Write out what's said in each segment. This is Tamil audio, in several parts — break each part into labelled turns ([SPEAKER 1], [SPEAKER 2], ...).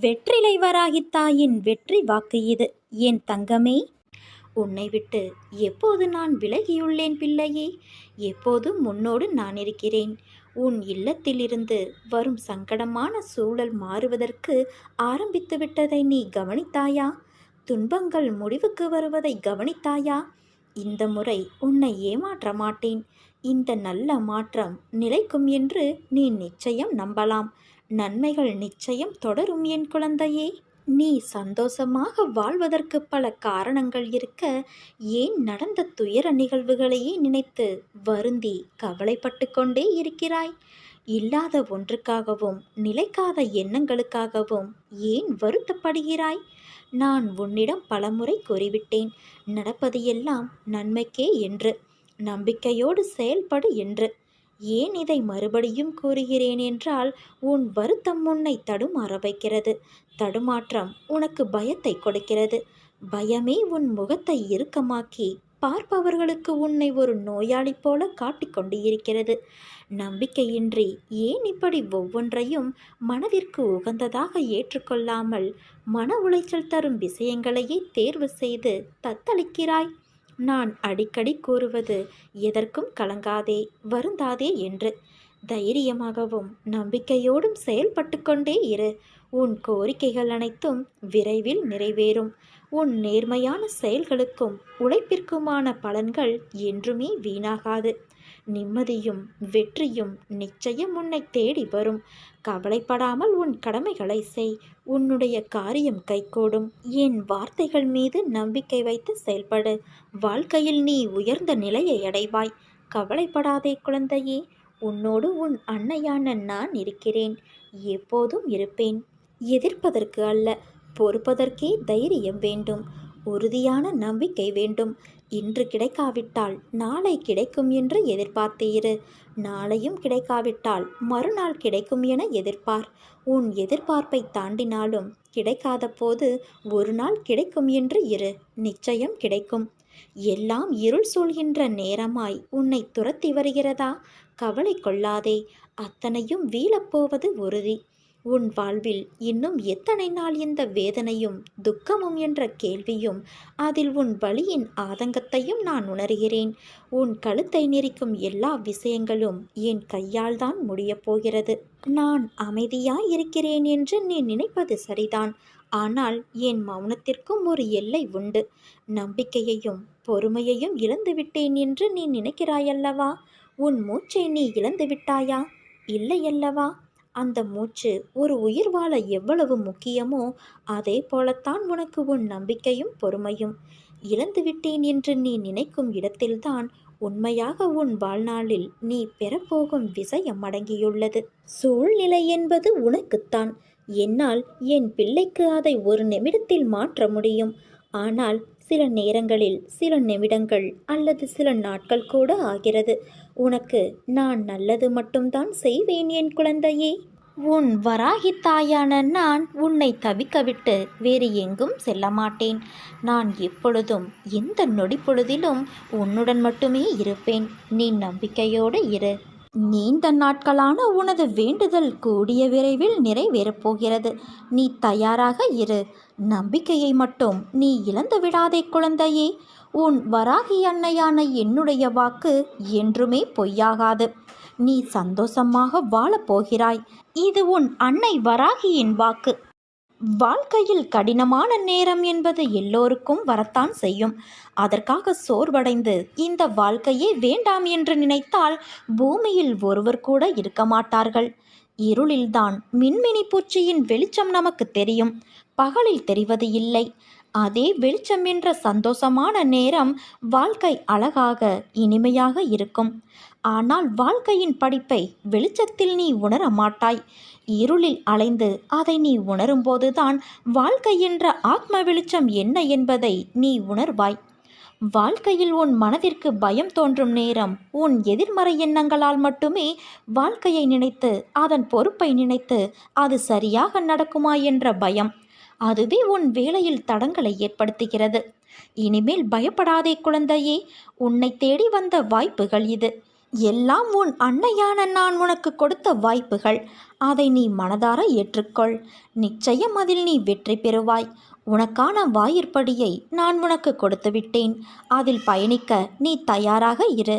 [SPEAKER 1] வெற்றிலை வராகித் தாயின் வெற்றி வாக்கு இது. என் தங்கமே? உன்னை விட்டு எப்போது நான் விலகியுள்ளேன் பிள்ளையே? எப்போதும் முன்னோடு நான் இருக்கிறேன்? உன் இல்லத்திலிருந்து வரும் சங்கடமான சூழல் மாறுவதற்கு ஆரம்பித்து விட்டதை நீ கவனித்தாயா? துன்பங்கள் முடிவுக்கு வருவதை கவனித்தாயா? இந்த முறை உன்னை ஏமாற்ற மாட்டேன். இந்த நல்ல மாற்றம் நிலைக்கும் என்று நீ நிச்சயம் நம்பலாம். நன்மைகள் நிச்சயம் தொடரும் என் குழந்தையே. நீ சந்தோஷமாக வாழ்வதற்கு பல காரணங்கள் இருக்க ஏன் நடந்த துயர நிகழ்வுகளையே நினைத்து வருந்தி கவலைப்பட்டு கொண்டே இருக்கிறாய்? இல்லாத ஒன்றுக்காகவும் நிலைக்காத எண்ணங்களுக்காகவும் ஏன் வருத்தப்படுகிறாய்? நான் உன்னிடம் பலமுறை கூறிவிட்டேன். நடப்பது எல்லாம் நன்மைக்கே என்று நம்பிக்கையோடு செயல்படு என்று. ஏன் இதை மறுபடியும் கூறுகிறேன் என்றால் உன் வருத்தம் உன்னை தடுமாற வைக்கிறது. தடுமாற்றம் உனக்கு பயத்தை கொடுக்கிறது. பயமே உன் முகத்தை இறுக்கமாக்கி பார்ப்பவர்களுக்கு உன்னை ஒரு நோயாளி போல காட்டிக்கொண்டு இருக்கிறது நம்பிக்கையின்றி ஏன் இப்படி ஒவ்வொன்றையும் மனதிற்கு உகந்ததாக ஏற்றுக்கொள்ளாமல் மன உளைச்சல் தரும் விஷயங்களையே தேர்வு செய்து தத்தளிக்கிறாய்? நான் அடிக்கடி கூறுவது எதற்கும் கலங்காதே வருந்தாதே என்று. தைரியமாகவும் நம்பிக்கையோடும் செயல்பட்டு கொண்டே இரு. உன் கோரிக்கைகள் அனைத்தும் விரைவில் நிறைவேறும். உன் நேர்மையான செயல்களுக்கும் உழைப்பிற்குமான பலன்கள் என்றுமே வீணாகாது. நிம்மதியும் வெற்றியும் நிச்சயம் உன்னை தேடி வரும். கவலைப்படாமல் உன் கடமைகளை செய். உன்னுடைய காரியம் கைகூடும். என் வார்த்தைகள் மீது நம்பிக்கை வைத்து செயல்படு. வாழ்க்கையில் நீ உயர்ந்த நிலையை அடைவாய். கவலைப்படாதே குழந்தையே. உன்னோடு உன் அன்னையான நான் இருக்கிறேன். எப்போதும் இருப்பேன். எதிர்ப்பதற்கு அல்ல பொறுப்பதற்கே தைரியம் வேண்டும். உறுதியான நம்பிக்கை வேண்டும். இன்று கிடைக்காவிட்டால் நாளை கிடைக்கும் என்று எதிர்பார்த்தீரு. நாளையும் கிடைக்காவிட்டால் மறுநாள் கிடைக்கும் என எதிர்பார் உன் எதிர்பார்ப்பை தாண்டினாலும் கிடைக்காத போது ஒரு நாள் கிடைக்கும் என்று இரு நிச்சயம் கிடைக்கும். எல்லாம் இருள் சூழ்கின்ற நேரமாய் உன்னை துரத்தி வருகிறதா? கவலை கொள்ளாதே அத்தனையும் வீழப்போவது உறுதி. உன் வாழ்வில் இன்னும் எத்தனை நாள் இந்த வேதனையும் துக்கமும் என்ற கேள்வியும் அதில் உன் வழியின் ஆதங்கத்தையும் நான் உணர்கிறேன். உன் கழுத்தை நெரிக்கும் எல்லா விஷயங்களும் என் கையால் தான் முடியப் போகிறது. நான் அமைதியாய் இருக்கிறேன் என்று நீ நினைப்பது சரிதான். ஆனால் என் மௌனத்திற்கும் ஒரு எல்லை உண்டு. நம்பிக்கையையும் பொறுமையையும் இழந்துவிட்டேன் என்று நீ நினைக்கிறாயல்லவா? உன் மூச்சை நீ இழந்து விட்டாயா இல்லையல்லவா? அந்த மூச்சு ஒரு உயிர் வாழ எவ்வளவு முக்கியமோ அதே போலத்தான் உனக்கு உன் நம்பிக்கையும் பொறுமையும். இழந்துவிட்டேன் என்று நீ நினைக்கும் இடத்தில்தான் உண்மையாக உன் வாழ்நாளில் நீ பெறப்போகும் விஷயம் அடங்கியுள்ளது சூழ்நிலை என்பது உனக்குத்தான். என்னால் என் பிள்ளைக்கு அதை ஒரு நிமிடத்தில் மாற்ற முடியும். ஆனால் சில நேரங்களில் சில நிமிடங்கள் அல்லது சில நாட்கள் கூட ஆகிறது. உனக்கு நான் நல்லது மட்டும்தான் செய்வேன் என் குழந்தையே. உன் வராகி தாயான நான் உன்னை தவிக்க விட்டு வேறு எங்கும் செல்ல மாட்டேன். நான் எப்பொழுதும் எந்த நொடி பொழுதிலும் உன்னுடன் மட்டுமே இருப்பேன். நீ நம்பிக்கையோடு இரு. நீண்ட நாட்களான உனது வேண்டுதல் கூடிய விரைவில் நிறைவேறப் போகிறது. நீ தயாராக இரு. நம்பிக்கையை மட்டும் நீ இழந்து விடாதே குழந்தையே. உன் வராகி அன்னையான என்னுடைய வாக்கு என்றுமே பொய்யாகாது. நீ சந்தோஷமாக வாழப் போகிறாய். இது உன் அன்னை வராகியின் வாக்கு. வாழ்க்கையில் கடினமான நேரம் என்பது எல்லோருக்கும் வரத்தான் செய்யும். அதற்காக சோர்வடைந்து இந்த வாழ்க்கையே வேண்டாம் என்று நினைத்தால் பூமியில் ஒருவர் கூட இருக்க மாட்டார்கள். இருளில்தான் மின்மினி பூச்சியின் வெளிச்சம் நமக்கு தெரியும். பகலில் தெரிவது இல்லை. அதே வெளிச்சம் என்ற சந்தோஷமான நேரம் வாழ்க்கை அழகாக இனிமையாக இருக்கும். ஆனால் வாழ்க்கையின் படிப்பை வெளிச்சத்தில் நீ உணர மாட்டாய். இருளில் அலைந்து அதை நீ உணரும்போதுதான் வாழ்க்கை என்ற ஆத்ம வெளிச்சம் என்ன என்பதை நீ உணர்வாய். வாழ்க்கையில் உன் மனதிற்கு பயம் தோன்றும் நேரம் உன் எதிர்மறை எண்ணங்களால் மட்டுமே வாழ்க்கையை நினைத்து அதன் பொறுப்பை நினைத்து அது சரியாக நடக்குமா என்ற பயம். அதுவே உன் வேலையில் தடங்களை ஏற்படுத்துகிறது. இனிமேல் பயப்படாதே குழந்தையே உன்னை தேடி வந்த வாய்ப்புகள் இது. எல்லாம் உன் அன்னையான நான் உனக்கு கொடுத்த வாய்ப்புகள். அதை நீ மனதார ஏற்றுக்கொள். நிச்சயம் அதில் நீ வெற்றி பெறுவாய். உனக்கான வாயிற்படியை நான் உனக்கு கொடுத்து விட்டேன். அதில் பயணிக்க நீ தயாராக இரு.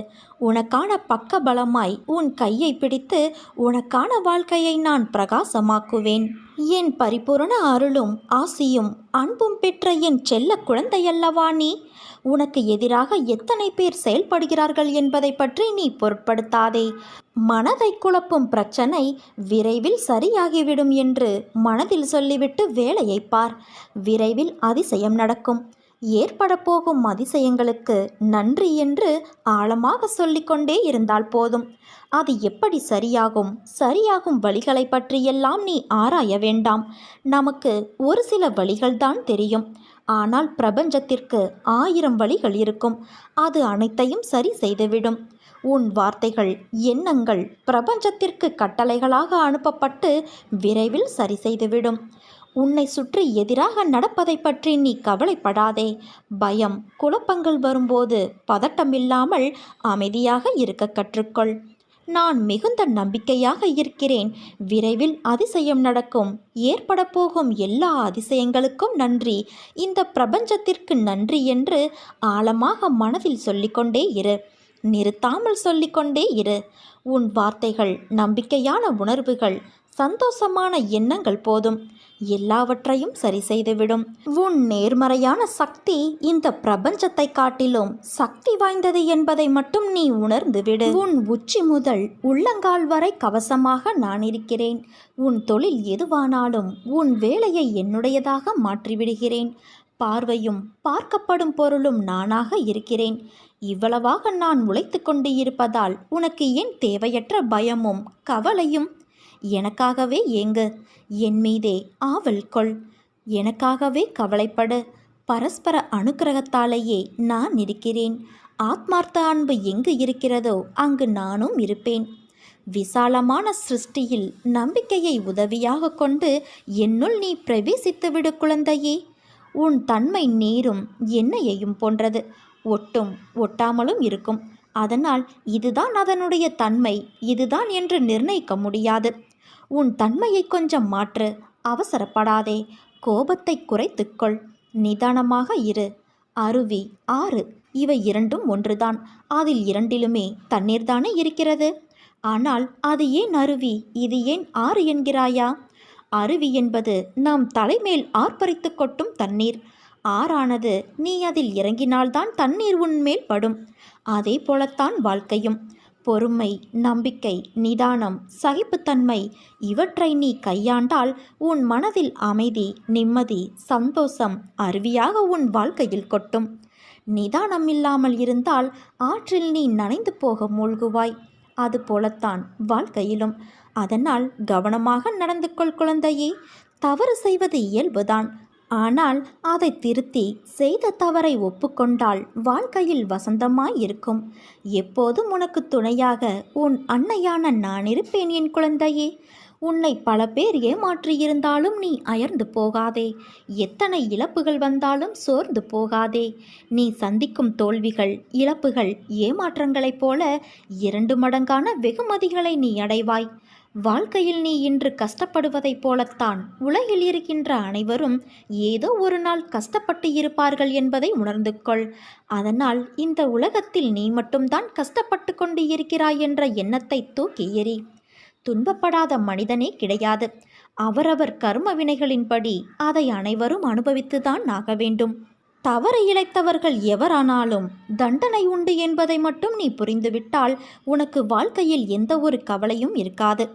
[SPEAKER 1] உனக்கான பக்க பலமாய் உன் கையை பிடித்து உனக்கான வாழ்க்கையை நான் பிரகாசமாக்குவேன். என் பரிபூரண அருளும் ஆசியும் அன்பும் பெற்ற என் செல்ல குழந்தையல்லவா நீ? உனக்கு எதிராக எத்தனை பேர் செயல்படுகிறார்கள் என்பதை பற்றி நீ பொருட்படுத்தாதே. மனதை குழப்பும் பிரச்சனை விரைவில் சரியாகிவிடும் என்று மனதில் சொல்லிவிட்டு வேலையை பார். விரைவில் அதிசயம் நடக்கும். ஏற்படப்போகும் அதிசயங்களுக்கு நன்றி என்று ஆழமாக சொல்லிக்கொண்டே இருந்தால் போதும். அது எப்படி சரியாகும்? சரியாகும் வழிகளை பற்றியெல்லாம் நீ ஆராய வேண்டாம். நமக்கு ஒரு சில வழிகள்தான் தெரியும். ஆனால் பிரபஞ்சத்திற்கு ஆயிரம் வழிகள் இருக்கும். அது அனைத்தையும் சரி செய்துவிடும். உன் வார்த்தைகள் எண்ணங்கள் பிரபஞ்சத்திற்கு கட்டளைகளாக அனுப்பப்பட்டு விரைவில் சரி செய்துவிடும். உன்னை சுற்றி எதிராக நடப்பதை பற்றி நீ கவலைப்படாதே. பயம் குழப்பங்கள் வரும்போது பதட்டமில்லாமல் அமைதியாக இருக்க கற்றுக்கொள். நான் மிகுந்த நம்பிக்கையாக இருக்கிறேன். விரைவில் அதிசயம் நடக்கும். ஏற்பட போகும் எல்லா அதிசயங்களுக்கும் நன்றி. இந்த பிரபஞ்சத்திற்கு நன்றி என்று ஆழமாக மனதில் சொல்லிக்கொண்டே இரு. நிறுத்தாமல் சொல்லிக்கொண்டே இரு. உன் வார்த்தைகள் நம்பிக்கையான உணர்வுகள் சந்தோஷமான எண்ணங்கள் போதும். எல்லாவற்றையும் சரி செய்துவிடும். உன் நேர்மறையான சக்தி இந்த பிரபஞ்சத்தை காட்டிலும் சக்தி வாய்ந்தது என்பதை மட்டும் நீ உணர்ந்து விடு உன் உச்சி முதல் உள்ளங்கால் வரை கவசமாக நான் இருக்கிறேன். உன் தொழில் எதுவானாலும் உன் வேலையை என்னுடையதாக மாற்றிவிடுகிறேன். பார்வையும் பார்க்கப்படும் பொருளும் நானாக இருக்கிறேன். இவ்வளவாக நான் உழைத்து கொண்டு இருப்பதால் உனக்கு ஏன் தேவையற்ற பயமும் கவலையும் எனக்காகவே ஏங்கு. என் மீதே ஆவல் கொள். எனக்காகவே கவலைப்படு. பரஸ்பர அனுக்கிரகத்தாலேயே நான் இருக்கிறேன். ஆத்மார்த்த அன்பு எங்கு இருக்கிறதோ அங்கு நானும் இருப்பேன். விசாலமான சிருஷ்டியில் நம்பிக்கையை உதவியாக கொண்டு என்னுள் நீ பிரவேசித்து விடு குழந்தையே. உன் தன்மை நீரும் எண்ணெயையும் போன்றது. ஒட்டும் ஒட்டாமலும் இருக்கும். அதனால் இதுதான் அதனுடைய தன்மை. இதுதான் என்று நிர்ணயிக்க முடியாது. உன் தன்மையை கொஞ்சம் மாற்று அவசரப்படாதே. கோபத்தை குறைத்துக்கொள். நிதானமாக இரு. அருவி ஆறு. இவை இரண்டும் ஒன்றுதான். அதில் இரண்டிலுமே தண்ணீர் தானே இருக்கிறது? ஆனால் அது ஏன் அருவி? இது ஏன் ஆறு என்கிறாயா? அருவி என்பது நாம் தலைமேல் ஆர்ப்பரித்து கொட்டும் தண்ணீர். ஆறானது நீ அதில் இறங்கினால்தான் தண்ணீர் உன்மேல் படும். அதே போலத்தான் வாழ்க்கையும். பொறுமை நம்பிக்கை நிதானம் சகிப்புத்தன்மை இவற்றை நீ கையாண்டால் உன் மனதில் அமைதி நிம்மதி சந்தோஷம் அருவியாக உன் வாழ்க்கையில் கொட்டும். நிதானம் இல்லாமல் இருந்தால் ஆற்றில் நீ நனைந்து போக மூழ்குவாய். அது போலத்தான் வாழ்க்கையிலும். அதனால் கவனமாக நடந்து கொள் குழந்தையே. தவறு செய்வது இயல்புதான். ஆனால் அதை திருத்தி செய்த தவறை ஒப்புக்கொண்டால் வாழ்க்கையில் வசந்தமாய் இருக்கும் எப்போதும் உனக்கு துணையாக உன் அன்னையான நான் இருப்பேன் என் குழந்தையே. உன்னை பல பேர் ஏமாற்றியிருந்தாலும் நீ அயர்ந்து போகாதே. எத்தனை இழப்புகள் வந்தாலும் சோர்ந்து போகாதே. நீ சந்திக்கும் தோல்விகள் இழப்புகள் ஏமாற்றங்களைப் போல இரண்டு மடங்கான வெகுமதிகளை நீ அடைவாய். வாழ்க்கையில் நீ இன்று கஷ்டப்படுவதைப் போலத்தான் உலகில் இருக்கின்ற அனைவரும் ஏதோ ஒரு நாள் கஷ்டப்பட்டு இருப்பார்கள் என்பதை உணர்ந்து கொள். அதனால் இந்த உலகத்தில் நீ மட்டும்தான் கஷ்டப்பட்டு கொண்டு இருக்கிறாய் என்ற எண்ணத்தை தூக்கி எறி. துன்பப்படாத மனிதனே கிடையாது. அவரவர் கர்ம வினைகளின்படி அதை அனைவரும் அனுபவித்துதான் ஆக வேண்டும். தவறு இழைத்தவர்கள் எவரானாலும் தண்டனை உண்டு என்பதை மட்டும் நீ புரிந்துவிட்டால் உனக்கு வாழ்க்கையில் எந்த ஒரு கவலையும் இருக்காது.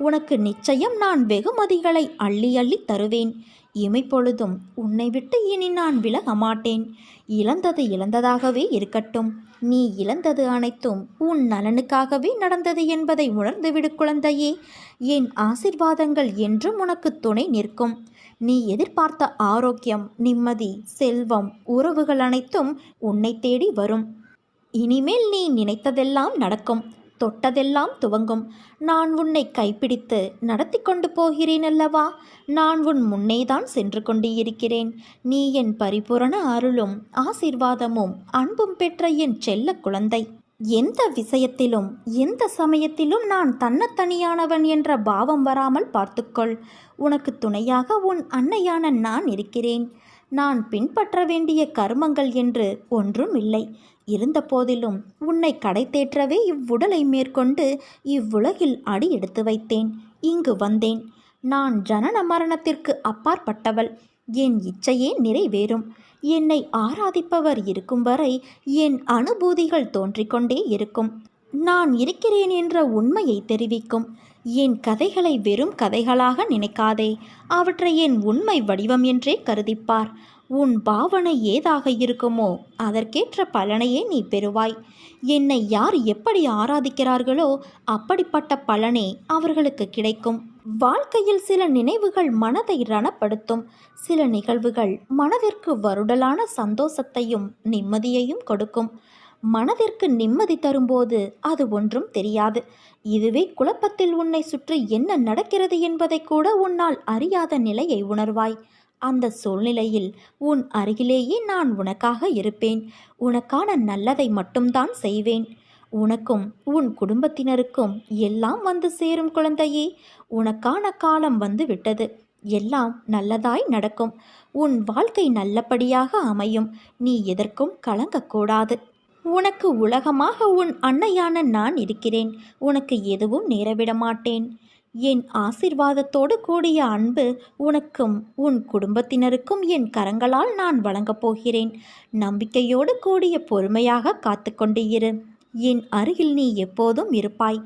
[SPEAKER 1] உனக்கு நிச்சயம் நான் வெகுமதிகளை அள்ளி அள்ளி தருவேன். இமைப்பொழுதும் உன்னை விட்டு இனி நான் விலக மாட்டேன் இழந்தது இழந்ததாகவே இருக்கட்டும். நீ இழந்தது அனைத்தும் உன் நலனுக்காகவே நடந்தது என்பதை உணர்ந்துவிடு குழந்தையே. என் ஆசிர்வாதங்கள் என்றும் உனக்கு துணை நிற்கும். நீ எதிர்பார்த்த ஆரோக்கியம் நிம்மதி செல்வம் உறவுகள் அனைத்தும் உன்னை தேடி வரும். இனிமேல் நீ நினைத்ததெல்லாம் நடக்கும். தொட்டதெல்லாம் துவங்கும். நான் உன்னை கைப்பிடித்து நடத்தி கொண்டு போகிறேன் அல்லவா? நான் உன் முன்னேதான் சென்று கொண்டு இருக்கிறேன் நீ என் பரிபூரண அருளும் ஆசீர்வாதமும் அன்பும் பெற்ற என் செல்ல குழந்தை. எந்த விஷயத்திலும் எந்த சமயத்திலும் நான் தன்னத்தனியானவன் என்ற பாவம் வராமல் பார்த்துக்கொள். உனக்கு துணையாக உன் அன்னையான நான் இருக்கிறேன். நான் பின்பற்ற வேண்டிய கர்மங்கள் என்று ஒன்றும் இல்லை. இருந்த போதிலும் உன்னை கடை தேற்றவே இவ்வுடலை மேற்கொண்டு இவ்வுலகில் அடி எடுத்து வைத்தேன். இங்கு வந்தேன். நான் ஜனன மரணத்திற்கு அப்பாற்பட்டவள். என் இச்சையே நிறைவேறும். என்னை ஆராதிப்பவர் இருக்கும் வரை என் அனுபூதிகள் தோன்றிக்கொண்டே இருக்கும். நான் இருக்கிறேன் என்ற உண்மையை தெரிவிக்கும். என் கதைகளை வெறும் கதைகளாக நினைக்காதே. அவற்றை என் உண்மை வடிவம் என்றே கருதிப்பார். உன் பாவனை ஏதாக இருக்குமோ அதற்கேற்ற பலனையே நீ பெறுவாய். என்னை யார் எப்படி ஆராதிக்கிறார்களோ அப்படிப்பட்ட பலனே அவர்களுக்கு கிடைக்கும். வாழ்க்கையில் சில நினைவுகள் மனதை ரணப்படுத்தும். சில நிகழ்வுகள் மனதிற்கு வருடலான சந்தோஷத்தையும் நிம்மதியையும் கொடுக்கும். மனதிற்கு நிம்மதி தரும்போது அது ஒன்றும் தெரியாது. இதுவே குழப்பத்தில் உன்னை சுற்றி என்ன நடக்கிறது என்பதை கூட உன்னால் அறியாத நிலையை உணர்வாய். அந்த சூழ்நிலையில் உன் அருகிலேயே நான் உனக்காக இருப்பேன். உனக்கான நல்லதை மட்டும்தான் செய்வேன். உனக்கும் உன் குடும்பத்தினருக்கும் எல்லாம் வந்து சேரும் குழந்தையே. உனக்கான காலம் வந்து விட்டது. எல்லாம் நல்லதாய் நடக்கும். உன் வாழ்க்கை நல்லபடியாக அமையும். நீ எதற்கும் கலங்கக்கூடாது. உனக்கு உலகமாக உன் அன்னையான நான் இருக்கிறேன். உனக்கு எதுவும் நேரவிட மாட்டேன். என் ஆசிர்வாதத்தோடு கூடிய அன்பு உனக்கும் உன் குடும்பத்தினருக்கும் என் கரங்களால் நான் வழங்கப் போகிறேன். நம்பிக்கையோடு கூடிய பொறுமையாக காத்து கொண்டு இரு என் அருகில் நீ எப்போதும் இருப்பாய்.